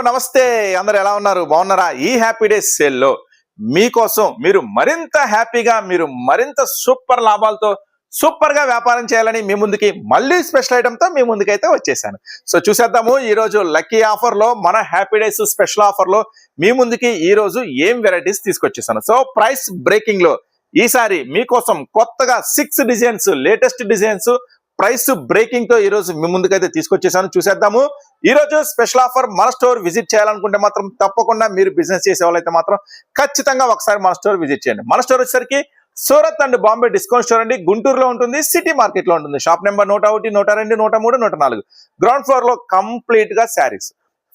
నమస్తే. అందరు ఎలా ఉన్నారు? బాగున్నారా? ఈ హ్యాపీ డేస్ సేల్లో మీకోసం మీరు మరింత హ్యాపీగా మీరు మరింత సూపర్ లాభాలతో సూపర్గా వ్యాపారం చేయాలని మీ ముందుకి మళ్ళీ స్పెషల్ ఐటమ్తో మీ ముందుకైతే వచ్చేసాను. సో చూసేద్దాము. ఈ రోజు లక్కీ ఆఫర్లో మన హ్యాపీ డేస్ స్పెషల్ ఆఫర్లో మీ ముందుకి ఈ రోజు ఏం వెరైటీస్ తీసుకొచ్చేసాను. సో ప్రైస్ బ్రేకింగ్లో ఈసారి మీకోసం కొత్తగా six designs latest designs price బ్రేకింగ్తో ఈ రోజు మీ ముందుకైతే తీసుకొచ్చేసాను. చూసేద్దాము. ఈ రోజు స్పెషల్ ఆఫర్ మన స్టోర్ విజిట్ చేయాలనుకుంటే మాత్రం తప్పకుండా మీరు బిజినెస్ చేసే వాళ్ళైతే మాత్రం ఖచ్చితంగా ఒకసారి మన స్టోర్ విజిట్ చేయండి. మన స్టోర్ వచ్చేసరికి Surat and Bombay discount store అండి. గుంటూరులో ఉంటుంది సిటీ మార్కెట్లో ఉంటుంది. షాప్ నెంబర్ నూట ఒకటి నూట రెండు నూట మూడు నూట నాలుగు. గ్రౌండ్ ఫ్లోర్లో కంప్లీట్గా కంప్లీట్గా శారీస్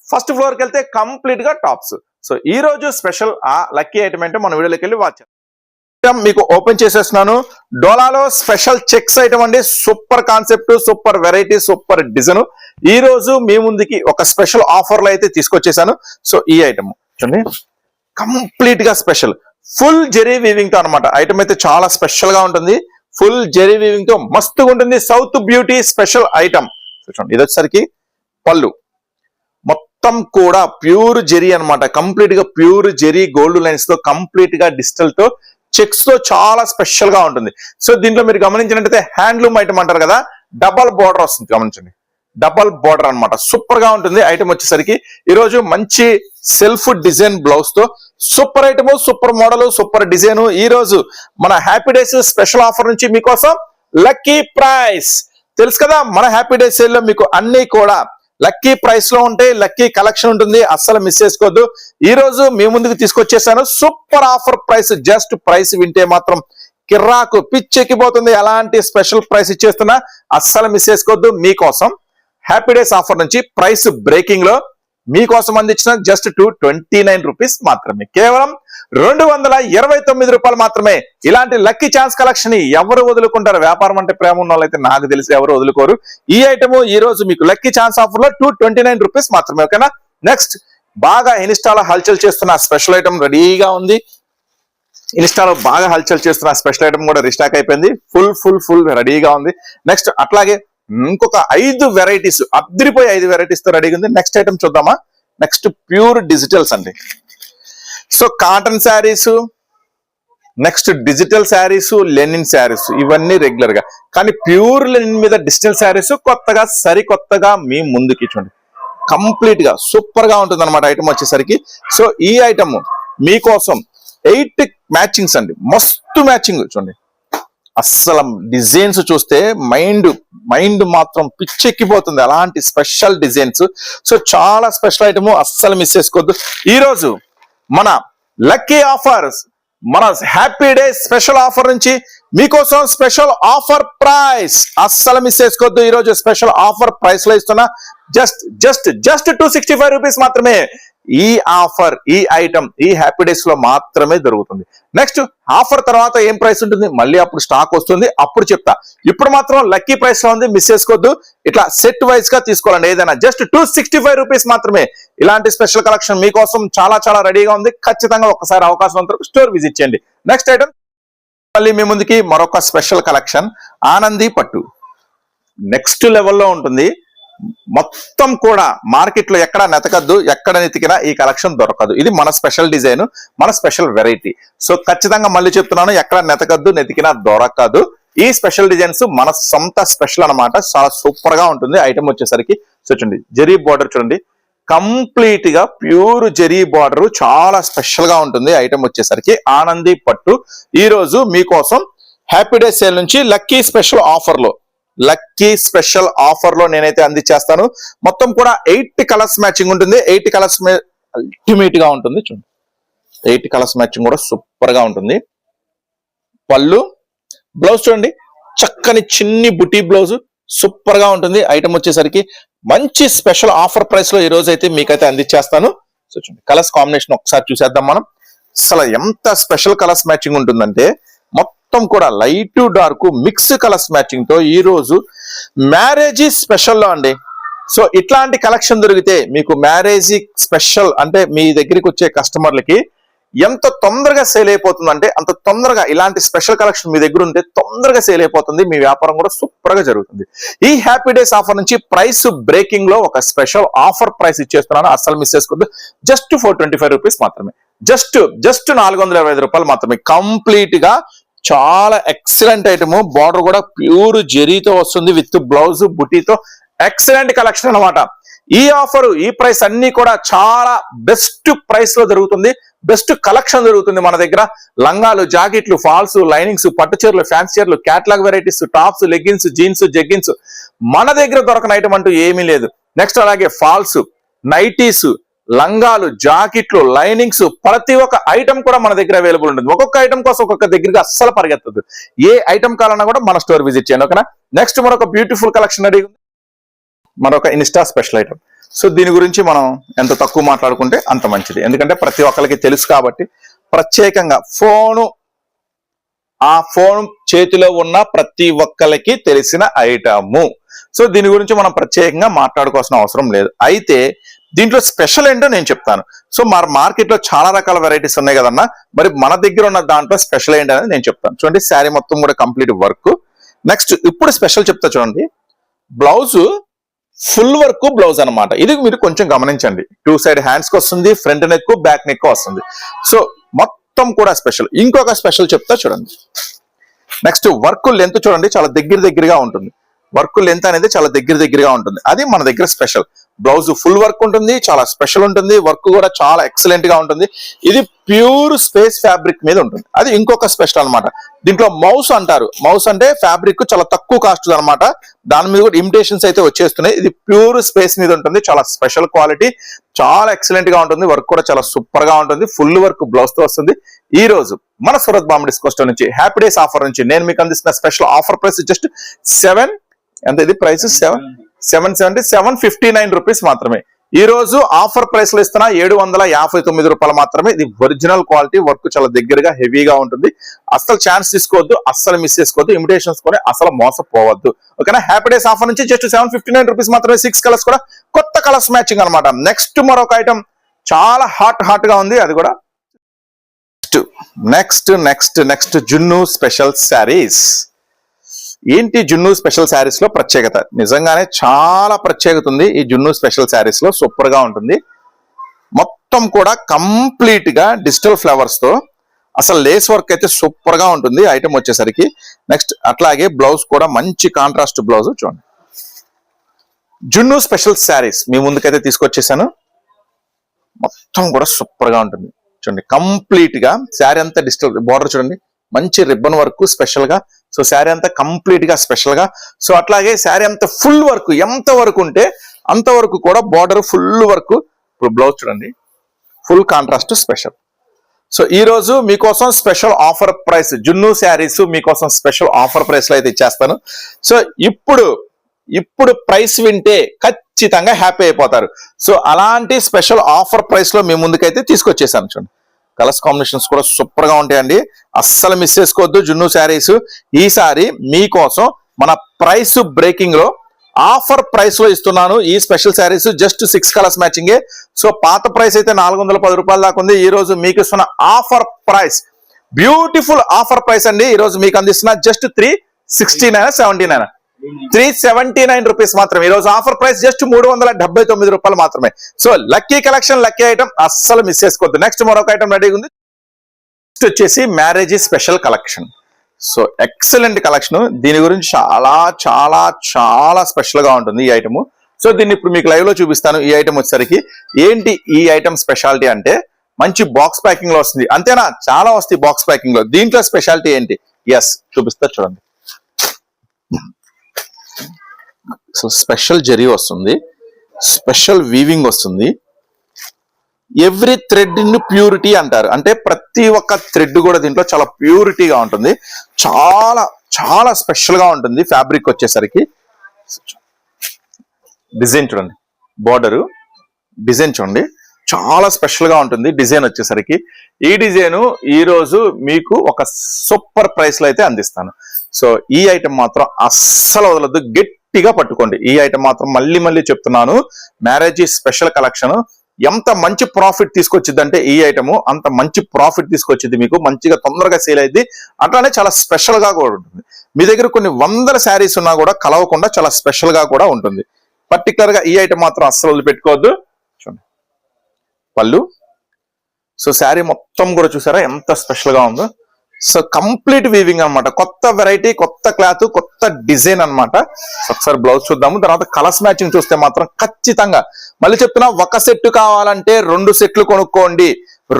ఫస్ట్ ఫ్లోర్కి వెళ్తే కంప్లీట్గా టాప్స్ సో ఈ రోజు స్పెషల్ ఆ లక్కీ ఐటమ్ అంటే మన వీడియోలోకి వెళ్ళి వాచ్ మీకు ఓపెన్ చేసేస్తున్నాను. డోలాలో స్పెషల్ చెక్స్ ఐటమ్ అండి. Super concept super variety super design. ఈ రోజు మీ ముందుకి ఒక స్పెషల్ ఆఫర్లో అయితే తీసుకొచ్చేసాను. సో ఈ ఐటమ్ చూడండి. కంప్లీట్గా స్పెషల్. ఫుల్ జెరీ వీవింగ్తో అనమాట ఐటమ్ అయితే చాలా స్పెషల్గా ఉంటుంది. ఫుల్ జెరీ వీవింగ్తో మస్తుగా ఉంటుంది. South beauty special item. చూడండి. ఇది వచ్చేసరికి పళ్ళు. మొత్తం కూడా ప్యూర్ జెరీ అన్నమాట. కంప్లీట్గా ప్యూర్ జెరీ గోల్డ్ లైన్స్తో కంప్లీట్గా డిజిటల్తో చెక్స్లో చాలా స్పెషల్గా ఉంటుంది. సో దీంట్లో మీరు గమనించినట్టయితే హ్యాండ్లూమ్ ఐటమ్ అంటారు కదా డబల్ బోర్డర్ వస్తుంది గమనించండి. డబల్ బోర్డర్ అన్నమాట. సూపర్గా ఉంటుంది ఐటమ్ వచ్చేసరికి. ఈరోజు మంచి self design బ్లౌజ్తో super item super model super design ఈ రోజు మన హ్యాపీ డేస్ స్పెషల్ ఆఫర్ నుంచి మీకోసం లక్కీ ప్రైస్ తెలుసు కదా మన హ్యాపీ డేస్ సేల్లో మీకు అన్ని కూడా లక్కీ ప్రైస్లో ఉంటే లక్కీ కలెక్షన్ ఉంటుంది. అస్సలు మిస్ చేసుకోవద్దు. ఈ రోజు మీ ముందుకు తీసుకొచ్చేసాను. Super offer price just price వింటే మాత్రం కిర్రాకు పిచ్చెక్కిపోతుంది ఎలాంటి స్పెషల్ ప్రైస్ ఇచ్చేస్తున్నా అస్సలు మిస్ చేసుకోవద్దు. మీకోసం హ్యాపీ డేస్ ఆఫర్ నుంచి ప్రైస్ బ్రేకింగ్లో మీకోసం అందించిన just two twenty nine rupees మాత్రమే. కేవలం రెండు వందల ఇరవై తొమ్మిది రూపాయలు మాత్రమే. ఇలాంటి లక్కీ ఛాన్స్ కలెక్షన్ ఎవరు వదులుకుంటారు? వ్యాపారం అంటే ప్రేమ ఉన్న వాళ్ళైతే నాకు తెలిసి ఎవరు వదులుకోరు. ఈ ఐటమ్ ఈ రోజు మీకు లక్కీ ఛాన్స్ ఆఫర్లో టూ ట్వంటీ నైన్ రూపీస్ మాత్రమే ఓకేనా? నెక్స్ట్ బాగా ఇన్స్టాలో హల్చల్ చేస్తున్న స్పెషల్ ఐటమ్ రెడీగా ఉంది. ఇన్స్టాలో బాగా హల్చల్ చేస్తున్న స్పెషల్ ఐటమ్ కూడా రిస్టాక్ అయిపోయింది. ఫుల్ ఫుల్ ఫుల్ రెడీగా ఉంది. నెక్స్ట్ అట్లాగే ఇంకొక ఐదు వెరైటీస్ అద్దరిపోయి ఐదు వెరైటీస్తో రెడీగా ఉంది నెక్స్ట్ ఐటమ్ చూద్దామా? నెక్స్ట్ ప్యూర్ డిజిటల్స్ అండి. So cotton saris next digital saris linen saris ఇవన్నీ రెగ్యులర్గా. కానీ ప్యూర్ లెనిన్ మీద డిజిటల్ శారీస్ కొత్తగా సరికొత్తగా మీ ముందుకి చూడండి. కంప్లీట్గా సూపర్గా ఉంటుంది అనమాట ఐటమ్ వచ్చేసరికి. సో ఈ ఐటమ్ మీకోసం ఎయిట్ మ్యాచింగ్స్ అండి. మస్తు మ్యాచింగ్ చూడండి. అస్సలు డిజైన్స్ చూస్తే మైండ్ మైండ్ మాత్రం పిచ్చెక్కిపోతుంది. అలాంటి స్పెషల్ డిజైన్స్. సో చాలా స్పెషల్ ఐటమ్. అస్సలు మిస్ చేసుకోవద్దు. ఈరోజు మన లక్కీ ఆఫర్స్ మన హ్యాపీ డే స్పెషల్ ఆఫర్ నుంచి మీకోసం స్పెషల్ ఆఫర్ ప్రైస్. అస్సలు మిస్ చేసుకోవద్దు. ఈరోజు స్పెషల్ ఆఫర్ ప్రైస్లో ఇస్తున్నా just just just two sixty five rupees మాత్రమే. ఈ ఆఫర్ ఈ ఐటమ్ ఈ హ్యాపీ డేస్లో మాత్రమే దొరుకుతుంది. నెక్స్ట్ ఆఫర్ తర్వాత ఏం ప్రైస్ ఉంటుంది? మళ్ళీ అప్పుడు స్టాక్ వస్తుంది. అప్పుడు చెప్తా. ఇప్పుడు మాత్రం లక్కీ ప్రైస్లో ఉంది. మిస్ చేసుకోవద్దు. ఇట్లా సెట్ వైజ్గా తీసుకోవాలండి. ఏదైనా just two sixty five rupees మాత్రమే. ఇలాంటి స్పెషల్ కలెక్షన్ మీకోసం చాలా చాలా రెడీగా ఉంది. ఖచ్చితంగా ఒకసారి అవకాశం అంతా స్టోర్ విజిట్ చేయండి. నెక్స్ట్ ఐటమ్ మళ్ళీ మీ ముందుకి మరొక స్పెషల్ కలెక్షన్ ఆనంది పట్టు. నెక్స్ట్ లెవెల్లో ఉంటుంది. మొత్తం కూడా మార్కెట్లో ఎక్కడ నెతకద్దు ఎక్కడ నెతికినా ఈ కలెక్షన్ దొరకదు. ఇది మన స్పెషల్ డిజైన్ మన స్పెషల్ వెరైటీ. సో ఖచ్చితంగా మళ్ళీ చెప్తున్నాను ఎక్కడ నెతకద్దు నెతికినా దొరకదు. ఈ స్పెషల్ డిజైన్స్ మన సొంత స్పెషల్ అన్నమాట. చాలా సూపర్గా ఉంటుంది. ఐటమ్ వచ్చేసరికి సో చూడండి జెరీ బార్డర్ చూడండి. కంప్లీట్గా ప్యూర్ జెరీ బార్డర్ చాలా స్పెషల్గా ఉంటుంది ఐటమ్ వచ్చేసరికి. ఆనంది పట్టు. ఈ రోజు మీకోసం హ్యాపీ డే సేల్ నుంచి లక్కీ స్పెషల్ ఆఫర్లో లక్కీ స్పెషల్ ఆఫర్లో నేనైతే అందించేస్తాను. మొత్తం కూడా ఎయిట్ కలర్స్ మ్యాచింగ్ ఉంటుంది. ఎయిట్ కలర్స్ అల్టిమేట్గా ఉంటుంది. చూడండి. ఎయిట్ కలర్స్ మ్యాచింగ్ కూడా సూపర్గా ఉంటుంది. పళ్ళు బ్లౌజ్ చూడండి. చక్కని చిన్ని బుటీ బ్లౌజ్. సూపర్గా ఉంటుంది. ఐటమ్ వచ్చేసరికి మంచి స్పెషల్ ఆఫర్ ప్రైస్లో ఈ రోజు అయితే మీకైతే అందించేస్తాను. సో చూడండి కలర్స్ కాంబినేషన్ ఒకసారి చూసేద్దాం మనం. అసలు ఎంత స్పెషల్ కలర్స్ మ్యాచింగ్ ఉంటుందంటే మొత్తం కూడా లైట్ డార్క్ మిక్స్ కలర్స్ మ్యాచింగ్తో ఈ రోజు మ్యారేజ్ స్పెషల్లో అండి. సో ఇట్లాంటి కలెక్షన్ దొరికితే మీకు మ్యారేజ్ స్పెషల్ అంటే మీ దగ్గరికి వచ్చే కస్టమర్లకి ఎంత తొందరగా సేల్ అయిపోతుందంటే అంత తొందరగా ఇలాంటి స్పెషల్ కలెక్షన్ మీ దగ్గర ఉంటే తొందరగా సేల్ అయిపోతుంది. మీ వ్యాపారం కూడా సూపర్గా జరుగుతుంది. ఈ హ్యాపీ డేస్ ఆఫర్ నుంచి ప్రైస్ బ్రేకింగ్లో ఒక స్పెషల్ ఆఫర్ ప్రైస్ ఇచ్చేస్తున్నాను. అస్సలు మిస్ చేసుకోవద్దు. Just four twenty five rupees మాత్రమే. జస్ట్ జస్ట్ నాలుగు వందల ఐదు రూపాయలు మాత్రమే. కంప్లీట్గా చాలా ఎక్సలెంట్ ఐటమ్ బార్డర్ కూడా ప్యూర్ జెరీతో వస్తుంది విత్ బ్లౌజ్ బుటీతో ఎక్సలెంట్ కలెక్షన్ అన్నమాట. ఈ ఆఫర్ ఈ ప్రైస్ అన్ని కూడా చాలా బెస్ట్ ప్రైస్లో జరుగుతుంది బెస్ట్ కలెక్షన్ జరుగుతుంది మన దగ్గర. లంగాలు జాకెట్లు ఫాల్స్ లైనింగ్స్ పట్టు చీరలు ఫ్యాన్సీ చీరలు catalogue varieties tops leggings jeans jeggings మన దగ్గర దొరకని ఐటమ్ అంటూ ఏమీ లేదు. నెక్స్ట్ అలాగే ఫాల్స్ నైటీస్ లంగాలు జాకెట్లు లైనింగ్స్ ప్రతి ఒక్క ఐటమ్ కూడా మన దగ్గర అవైలబుల్ ఉంటుంది. ఒక్కొక్క ఐటమ్ కోసం ఒక్కొక్క దగ్గరగా అస్సలు పరిగెత్తదు. ఏ ఐటమ్ కావాలన్నా కూడా మన స్టోర్ విజిట్ చేయండి ఓకేనా? నెక్స్ట్ మరొక బ్యూటిఫుల్ కలెక్షన్ అడిగి మరొక ఇన్స్టా స్పెషల్ ఐటమ్ సో దీని గురించి మనం ఎంత తక్కువ మాట్లాడుకుంటే అంత మంచిది. ఎందుకంటే ప్రతి ఒక్కరికి తెలుసు కాబట్టి ప్రత్యేకంగా ఫోను ఆ ఫోన్ చేతిలో ఉన్న ప్రతి ఒక్కరికి తెలిసిన ఐటము. సో దీని గురించి మనం ప్రత్యేకంగా మాట్లాడుకోవాల్సిన అవసరం లేదు. అయితే దీంట్లో స్పెషల్ ఏంటో నేను చెప్తాను. సో మా మార్కెట్లో చాలా రకాల వెరైటీస్ ఉన్నాయి కదన్నా మరి మన దగ్గర ఉన్న దాంట్లో స్పెషల్ ఏంటి అనేది నేను చెప్తాను. చూడండి శారీ మొత్తం కూడా కంప్లీట్ వర్క్. నెక్స్ట్ ఇప్పుడు స్పెషల్ చెప్తా చూడండి. బ్లౌజ్ ఫుల్ వర్క్ బ్లౌజ్ అన్నమాట. ఇది మీరు కొంచెం గమనించండి. టూ సైడ్ హ్యాండ్స్కి వస్తుంది ఫ్రంట్ నెక్ బ్యాక్ నెక్ వస్తుంది. సో మొత్తం కూడా స్పెషల్. ఇంకొక స్పెషల్ చెప్తా చూడండి. నెక్స్ట్ వర్క్ లెంత్ చూడండి చాలా దగ్గర దగ్గరగా ఉంటుంది. వర్క్ లెంత్ అనేది చాలా దగ్గర దగ్గరగా ఉంటుంది. అది మన దగ్గర స్పెషల్. బ్లౌజ్ ఫుల్ వర్క్ ఉంటుంది చాలా స్పెషల్ ఉంటుంది వర్క్ కూడా చాలా ఎక్సలెంట్గా ఉంటుంది. ఇది ప్యూర్ స్పేస్ ఫ్యాబ్రిక్ మీద ఉంటుంది. అది ఇంకొక స్పెషల్ అన్నమాట. దీంట్లో మౌస్ అంటారు. మౌస్ అంటే ఫ్యాబ్రిక్ చాలా తక్కువ కాస్ట్ అన్నమాట. దాని మీద కూడా ఇమిటేషన్స్ అయితే వచ్చేస్తున్నాయి. ఇది ప్యూర్ స్పేస్ మీద ఉంటుంది చాలా స్పెషల్ క్వాలిటీ చాలా ఎక్సలెంట్గా ఉంటుంది వర్క్ కూడా చాలా సూపర్గా ఉంటుంది ఫుల్ వర్క్ బ్లౌజ్తో వస్తుంది. ఈ రోజు మన సూరత్ బాంబే డిస్కోస్ట్ నుంచి హ్యాపీ డేస్ ఆఫర్ నుంచి నేను మీకు అందిస్తున్న special offer price just seven ఎంత ఇది? Price seven seven seventy seven fifty nine rupees మాత్రమే. ఈ రోజు ఆఫర్ ప్రైస్లో ఇస్తున్న ఏడు వందల యాభై తొమ్మిది రూపాయలు మాత్రమే. ఇది ఒరిజినల్ క్వాలిటీ వర్క్ చాలా దగ్గరగా హెవీగా ఉంటుంది. అస్సలు ఛాన్స్ తీసుకోవద్దు అస్సలు మిస్ చేసుకోవద్దు ఇమిటేషన్స్ కొని అసలు మోసపోవద్దు. ఓకేనా? హ్యాపీ డేస్ ఆఫర్ నుంచి just seven fifty nine rupees మాత్రమే సిక్స్ కలర్స్ కూడా. కొత్త కలర్స్ మ్యాచింగ్ అనమాట నెక్స్ట్ మరొక ఐటమ్ చాలా హాట్ హాట్గా ఉంది. అది కూడా next next next June special saris ఏంటి జున్ను స్పెషల్ శారీస్లో ప్రత్యేకత? నిజంగానే చాలా ప్రత్యేకత ఉంది ఈ జున్ను స్పెషల్ శారీస్లో. సూపర్గా ఉంటుంది. మొత్తం కూడా కంప్లీట్గా డిజిటల్ ఫ్లవర్స్తో. అసలు లేస్ వర్క్ అయితే సూపర్గా ఉంటుంది ఐటమ్ వచ్చేసరికి. నెక్స్ట్ అట్లాగే బ్లౌజ్ కూడా మంచి కాంట్రాస్ట్ బ్లౌజ్ చూడండి. జున్ను స్పెషల్ శారీస్ మీ ముందుకైతే తీసుకొచ్చేసాను. మొత్తం కూడా సూపర్గా ఉంటుంది. చూడండి కంప్లీట్గా శారీ అంతా డిజిటల్ బార్డర్ చూడండి. మంచి రిబ్బన్ వర్క్ స్పెషల్గా సో శారీ అంతా కంప్లీట్గా స్పెషల్గా. సో అట్లాగే శారీ అంతా ఫుల్ వర్క్ ఎంత వరకు ఉంటే అంతవరకు కూడా బార్డర్ ఫుల్ వర్క్ ఇప్పుడు బ్లౌజ్ చూడండి. ఫుల్ కాంట్రాస్ట్ స్పెషల్ సో ఈ రోజు మీకోసం స్పెషల్ ఆఫర్ ప్రైస్ జున్ను శారీస్ మీకోసం స్పెషల్ ఆఫర్ ప్రైస్లో అయితే ఇచ్చేస్తాను. సో ఇప్పుడు ఇప్పుడు ప్రైస్ వింటే ఖచ్చితంగా హ్యాపీ అయిపోతారు. సో అలాంటి స్పెషల్ ఆఫర్ ప్రైస్లో మీ ముందుకైతే తీసుకొచ్చేసాను చూడండి. కలర్స్ కాంబినేషన్స్ కూడా సూపర్గా ఉంటాయండి. అస్సలు మిస్ చేసుకోవద్దు జున్ను శారీస్. ఈసారి మీకోసం మన ప్రైస్ బ్రేకింగ్లో ఆఫర్ ప్రైస్లో ఇస్తున్నాను ఈ special saris. Just six colours మ్యాచింగే. So పాత ప్రైస్ అయితే నాలుగు వందల పది రూపాయల దాకా ఉంది. ఈ రోజు మీకు ఇస్తున్న offer price beautiful offer price అండి. ఈ రోజు మీకు అందిస్తున్న just three sixty nine seventy nine. Three seventy nine rupees మాత్రమే. ఈ రోజు ఆఫర్ ప్రైస్ జస్ట్ మూడు వందల డెబ్బై తొమ్మిది రూపాయలు మాత్రమే. So lucky collection lucky item అస్సలు మిస్ చేసుకోవద్దు. నెక్స్ట్ మరొక ఐటమ్ రెడీ ఉంది. నెక్స్ట్ వచ్చేసి marriage special collection. So excellent collection. దీని గురించి చాలా చాలా చాలా స్పెషల్గా ఉంటుంది ఈ ఐటమ్. సో దీన్ని ఇప్పుడు మీకు లైవ్లో చూపిస్తాను. ఈ ఐటమ్ వచ్చేసరికి ఏంటి ఈ ఐటమ్ స్పెషాలిటీ అంటే మంచి బాక్స్ ప్యాకింగ్లో వస్తుంది. అంతేనా? చాలా వస్తాయి బాక్స్ ప్యాకింగ్లో. దీంట్లో స్పెషాలిటీ ఏంటి? ఎస్ చూపిస్తా చూడండి. స్పెషల్ జరీ వస్తుంది. స్పెషల్ వీవింగ్ వస్తుంది. ఎవ్రీ థ్రెడ్ ఇన్ ప్యూరిటీ అంటారు. అంటే ప్రతి ఒక్క థ్రెడ్ కూడా దీంట్లో చాలా ప్యూరిటీగా ఉంటుంది. చాలా చాలా స్పెషల్గా ఉంటుంది ఫ్యాబ్రిక్ వచ్చేసరికి. డిజైన్ చూడండి. బార్డరు. డిజైన్ చూడండి. చాలా స్పెషల్గా ఉంటుంది డిజైన్ వచ్చేసరికి. ఈ డిజైన్ ఈ రోజు మీకు ఒక సూపర్ ప్రైస్లో అయితే అందిస్తాను. సో ఈ ఐటెం మాత్రం అస్సలు వదలద్దు. గట్టిగా పట్టుకోండి. ఈ ఐటమ్ మాత్రం మళ్ళీ మళ్ళీ చెప్తున్నాను. మ్యారేజ్ స్పెషల్ కలెక్షన్ ఎంత మంచి ప్రాఫిట్ తీసుకొచ్చిందంటే ఈ ఐటమ్ అంత మంచి ప్రాఫిట్ తీసుకొచ్చింది మీకు. మంచిగా తొందరగా సేల్ అయింది అట్లానే చాలా స్పెషల్గా కూడా ఉంటుంది. మీ దగ్గర కొన్ని వందల శారీస్ ఉన్నా కూడా కలవకుండా చాలా స్పెషల్గా కూడా ఉంటుంది. పర్టికులర్గా ఈ ఐటమ్ మాత్రం అస్సలు పెట్టుకోవద్దు చూడండి. పళ్ళు. సో శారీ మొత్తం కూడా చూసారా? ఎంత స్పెషల్గా ఉందో. సో కంప్లీట్ వీవింగ్ అన్నమాట. కొత్త వెరైటీ కొత్త క్లాత్ కొత్త డిజైన్ అన్నమాట. సో ఒకసారి బ్లౌజ్ చూద్దాము. తర్వాత కలర్స్ మ్యాచింగ్ చూస్తే మాత్రం ఖచ్చితంగా. మళ్ళీ చెప్తున్నా ఒక సెట్ కావాలంటే రెండు సెట్లు కొనుక్కోండి.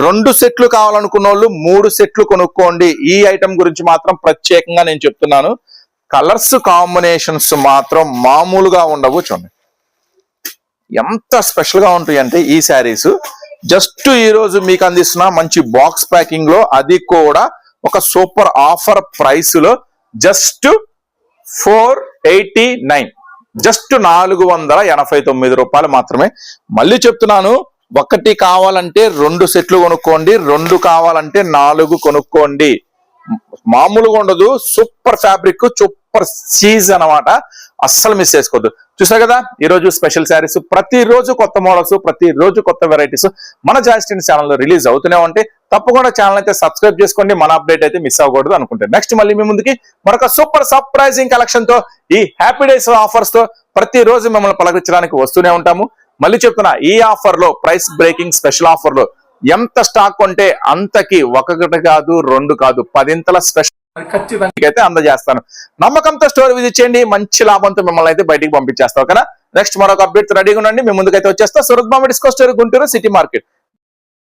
రెండు సెట్లు కావాలనుకున్న వాళ్ళు మూడు సెట్లు కొనుక్కోండి. ఈ ఐటమ్ గురించి మాత్రం ప్రత్యేకంగా నేను చెప్తున్నాను. కలర్స్ కాంబినేషన్స్ మాత్రం మామూలుగా ఉండవు చూడండి. ఎంత స్పెషల్గా ఉంటాయి అంటే ఈ శారీస్ జస్ట్ ఈ రోజు మీకు అందిస్తున్న మంచి బాక్స్ ప్యాకింగ్లో అది కూడా ఒక సూపర్ ఆఫర్ ప్రైస్లో just four eighty nine. Just నాలుగు వందల ఎనభై తొమ్మిది రూపాయలు మాత్రమే. మళ్ళీ చెప్తున్నాను ఒకటి కావాలంటే రెండు సెట్లు కొనుక్కోండి రెండు కావాలంటే నాలుగు కొనుక్కోండి. మామూలుగా ఉండదు సూపర్ ఫ్యాబ్రిక్ సూపర్ చీజ్ అన్నమాట. అస్సలు మిస్ చేసుకోవద్దు. చూసా కదా? ఈరోజు స్పెషల్ శారీస్ ప్రతిరోజు కొత్త మోడల్స్ ప్రతిరోజు కొత్త వెరైటీస్ మన జాస్టిన్ ఛానల్లో రిలీజ్ అవుతూనే ఉంటాయి. తప్పకుండా ఛానల్ అయితే సబ్స్క్రైబ్ చేసుకోండి. మన అప్డేట్ అయితే మిస్ అవ్వకూడదు అనుకుంటే. నెక్స్ట్ మళ్ళీ మీ ముందుకి మరొక సూపర్ సర్ప్రైజింగ్ కలెక్షన్తో ఈ హ్యాపీ డేస్ ఆఫర్స్తో ప్రతిరోజు మిమ్మల్ని పలకరించడానికి వస్తూనే ఉంటాము. మళ్ళీ చెప్తున్నా ఈ ఆఫర్లో ప్రైస్ బ్రేకింగ్ స్పెషల్ ఆఫర్లో ఎంత స్టాక్ కొంటే అంతకి ఒకటి కాదు రెండు కాదు పదింతల స్పెషల్ ఖచ్చితంగా అయితే అందజేస్తాను. నమ్మకంతో స్టోర్ విజిట్ చేయండి మంచి లాభంతో మిమ్మల్ని అయితే బయటికి పంపించేస్తాం ఓకేనా? నెక్స్ట్ మరొక అప్డేట్ రెడీగా ఉండండి మీ ముందుకైతే వచ్చేస్తా. Surat Bombay disco store Guntur city market.